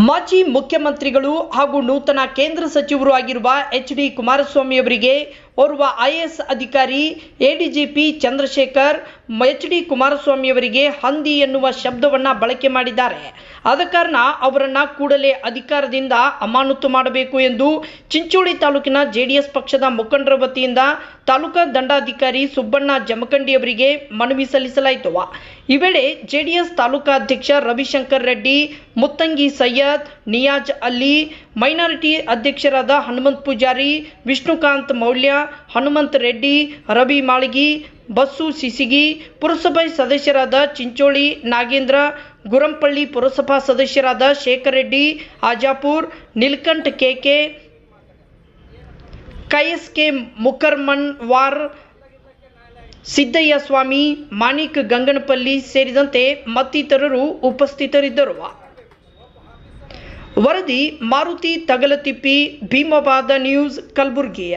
ಮಾಜಿ ಮುಖ್ಯಮಂತ್ರಿಗಳು ಹಾಗೂ ನೂತನ ಕೇಂದ್ರ ಸಚಿವರು ಆಗಿರುವ ಎಚ್ ಡಿ ಕುಮಾರಸ್ವಾಮಿ ಅವರಿಗೆ ಓರ್ವ ಎಸ್ ಅಧಿಕಾರಿ ಎಡಿಜಿಪಿ ಚಂದ್ರಶೇಖರ್ ಎಚ್ ಡಿ ಕುಮಾರಸ್ವಾಮಿಯವರಿಗೆ ಹಂದಿ ಎನ್ನುವ ಶಬ್ದವನ್ನು ಬಳಕೆ ಮಾಡಿದ್ದಾರೆ. ಆದ ಕಾರಣ ಅವರನ್ನು ಕೂಡಲೇ ಅಧಿಕಾರದಿಂದ ಅಮಾನತು ಮಾಡಬೇಕು ಎಂದು ಚಿಂಚೋಳಿ ತಾಲೂಕಿನ ಜೆಡಿಎಸ್ ಪಕ್ಷದ ಮುಖಂಡರ ವತಿಯಿಂದ ತಾಲೂಕಾ ದಂಡಾಧಿಕಾರಿ ಸುಬ್ಬಣ್ಣ ಜಮಖಂಡಿ ಅವರಿಗೆ ಮನವಿ ಸಲ್ಲಿಸಲಾಯಿತು. ಈ ವೇಳೆ ಜೆಡಿಎಸ್ ಎಸ್ ತಾಲೂಕಾಧ್ಯಕ್ಷ ರವಿಶಂಕರ್ ರೆಡ್ಡಿ, ಮುತ್ತಂಗಿ ಸೈಯದ್, ನಿಯಾಜ್ ಅಲಿ, ಮೈನಾರಿಟಿ ಅಧ್ಯಕ್ಷರಾದ ಹನುಮಂತ್ ಪೂಜಾರಿ, ವಿಷ್ಣುಕಾಂತ್ ಮೌಲ್ಯ ಹನುಮಂತ್ ರೆಡ್ಡಿ, ರವಿ ಮಾಳಿಗಿ, ಬಸ್ಸು ಸಿಸಿಗಿ, ಪುರಸಭೆ ಸದಸ್ಯರಾದ ಚಿಂಚೋಳಿ, ನಾಗೇಂದ್ರ, ಗುರಂಪಳ್ಳಿ ಪುರಸಭಾ ಸದಸ್ಯರಾದ ಶೇಖರ್ ರೆಡ್ಡಿ ಆಜಾಪುರ್ ನಿಲ್ಕಂಠ್ ಕೆಕೆ ಕೈಎಸ್ಕೆ ಮುಕರ್ಮನ್ ವಾರ್ ಸಿದ್ದಯ್ಯ ಸ್ವಾಮಿ ಮಾಣಿಕ್ ಗಂಗನಪಲ್ಲಿ ಸೇರಿದಂತೆ ಮತ್ತಿತರರು ಉಪಸ್ಥಿತರಿದ್ದರು. ವರದಿ ಮಾರುತಿ ತಗಲತಿಪ್ಪಿ ಭೀಮಬಾದ ನ್ಯೂಸ್ ಕಲಬುರಗಿ